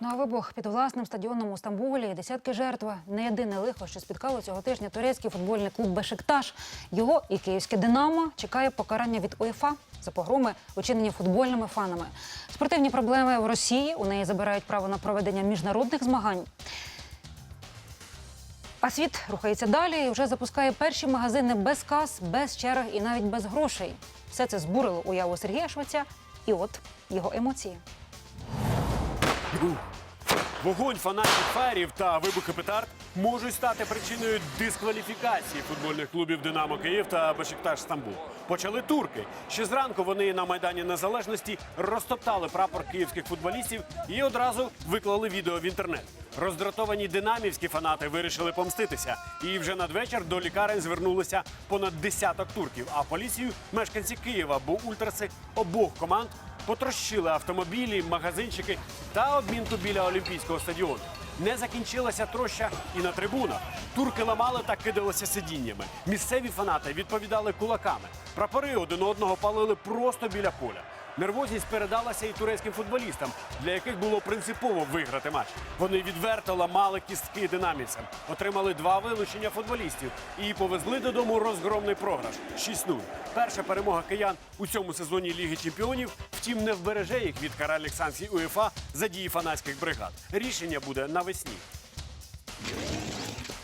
Ну а вибух під власним стадіоном у Стамбулі і десятки жертв не єдине лихо, що спіткало цього тижня турецький футбольний клуб Бешикташ. Його і київське Динамо чекає покарання від УЄФА за погроми, учинені футбольними фанами. Спортивні проблеми в Росії у неї забирають право на проведення міжнародних змагань. А світ рухається далі і вже запускає перші магазини без кас, без черг і навіть без грошей. Все це збурило уяву Сергія Швеця. І от його емоції. Вогонь фанатів фаєрів та вибухи петард можуть стати причиною дискваліфікації футбольних клубів Динамо Київ та Бешикташ Стамбул. Почали турки. Ще зранку вони на майдані Незалежності розтоптали прапор київських футболістів і одразу виклали відео в інтернет. Роздратовані динамівські фанати вирішили помститися. І вже надвечір до лікарень звернулися понад десяток турків. А поліцію мешканці Києва, бо ультраси обох команд потрощили автомобілі, магазинчики та обмінту біля Олімпійського стадіону. Не закінчилася троща і на трибунах. Турки ламали та кидалися сидіннями. Місцеві фанати відповідали кулаками. Прапори один одного палили просто біля поля. Нервозність передалася і турецьким футболістам, для яких було принципово виграти матч. Вони відверто ламали кістки динамівцям, отримали два вилучення футболістів і повезли додому розгромний програш 6-0. Перша перемога киян у цьому сезоні Ліги Чемпіонів, втім, не вбереже їх від каральних санкцій УЄФА за дії фанатських бригад. Рішення буде навесні.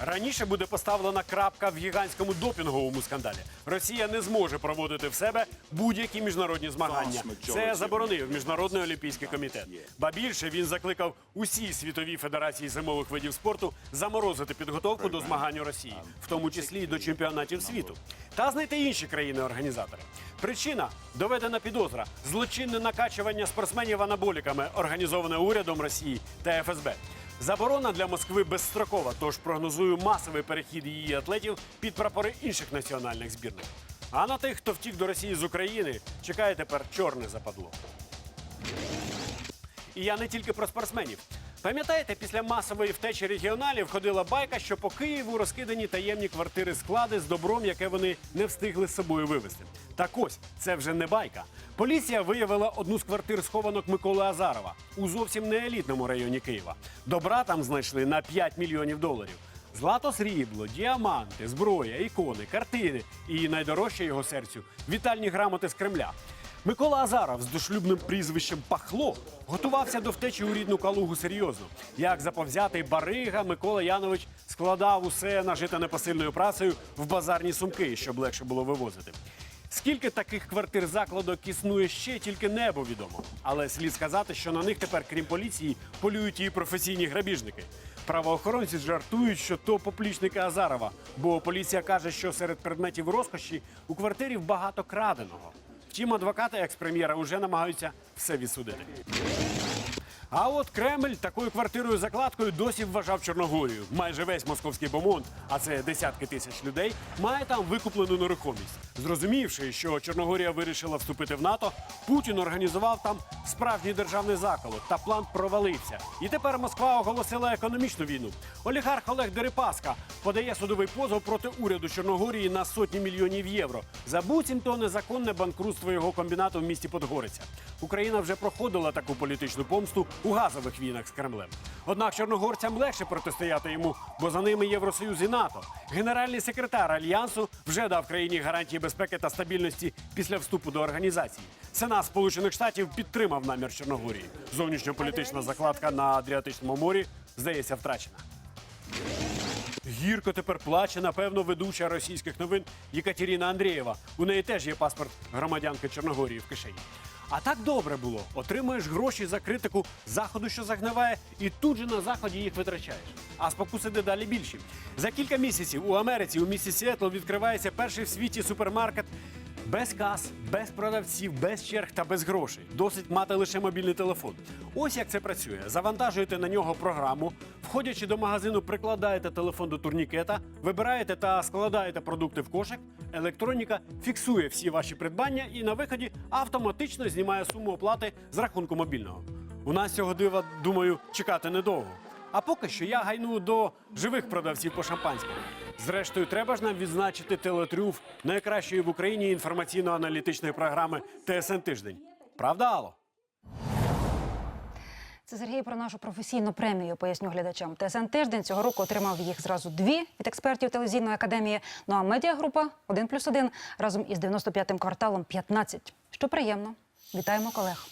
Раніше буде поставлена крапка в гігантському допінговому скандалі. Росія не зможе проводити в себе будь-які міжнародні змагання. Це заборонив міжнародний олімпійський комітет. Ба більше він закликав усі світові федерації зимових видів спорту заморозити підготовку до змагань у Росії, в тому числі і до чемпіонатів світу, та знайти інші країни-організатори. Причина доведена підозра злочинне накачування спортсменів анаболіками, організоване урядом Росії та ФСБ. Заборона для Москви безстрокова, тож прогнозую масовий перехід її атлетів під прапори інших національних збірних. А на тих, хто втік до Росії з України, чекає тепер чорне западло. І я не тільки про спортсменів. Пам'ятаєте, після масової втечі регіоналів ходила байка, що по Києву розкидані таємні квартири склади з добром, яке вони не встигли з собою вивезти. Так ось це вже не байка. Поліція виявила одну з квартир схованок Миколи Азарова у зовсім не елітному районі Києва. Добра там знайшли на 5 мільйонів доларів. Злато срібло, діаманти, зброя, ікони, картини і найдорожче його серцю вітальні грамоти з Кремля. Микола Азаров з дошлюбним прізвищем Пахло готувався до втечі у рідну Калугу серйозно. Як заповзятий барига, Микола Янович складав усе нажите непосильною працею в базарні сумки, щоб легше було вивозити. Скільки таких квартир закладок існує ще тільки небо відомо. Але слід сказати, що на них тепер, крім поліції, полюють і професійні грабіжники. Правоохоронці жартують, що то поплічники Азарова, бо поліція каже, що серед предметів розкоші у квартирі багато краденого. Втім, адвокати екс-прем'єра вже намагаються все відсудити. А от Кремль такою квартирою закладкою досі вважав Чорногорію. Майже весь московський бомонд, а це десятки тисяч людей, має там викуплену нерухомість. Зрозумівши, що Чорногорія вирішила вступити в НАТО, Путін організував там справжній державний заколот, та план провалився. І тепер Москва оголосила економічну війну. Олігарх Олег Дерипаска подає судовий позов проти уряду Чорногорії на сотні мільйонів євро за буцімто незаконне банкрутство його комбінату в місті Подгориця. Україна вже проходила таку політичну помсту у газових війнах з Кремлем. Однак чорногорцям легше протистояти йому, бо за ними Євросоюз і НАТО. Генеральний секретар альянсу вже дав країні гарантії безпеки та стабільності після вступу до організації. Сенат Сполучених Штатів підтримав намір Чорногорії. Зовнішньополітична закладка на Адріатичному морі здається втрачена. Гірко тепер плаче, напевно, ведуча російських новин Єкатеріна Андрієва. У неї теж є паспорт громадянки Чорногорії в кишені. А так добре було. Отримуєш гроші за критику заходу, що загниває, і тут же на заході їх витрачаєш. А спокуси дедалі більші. За кілька місяців у Америці у місті Сіетл відкривається перший в світі супермаркет без кас, без продавців, без черг та без грошей. Досить мати лише мобільний телефон. Ось як це працює. Завантажуєте на нього програму, входячи до магазину, прикладаєте телефон до турнікета, вибираєте та складаєте продукти в кошик. Електроніка фіксує всі ваші придбання і на виході автоматично знімає суму оплати з рахунку мобільного. У нас цього дива, думаю, чекати недовго. А поки що я гайну до живих продавців по шампанському. Зрештою, треба ж нам відзначити телетріумф найкращої в Україні інформаційно-аналітичної програми ТСН Тиждень. Правда, Алло? Це Сергій про нашу професійну премію, поясню глядачам. ТСН тиждень цього року отримав їх зразу дві від експертів телевізійної академії. Ну а медіагрупа один плюс 1 разом із 95-м кварталом 15. Що приємно. Вітаємо колег.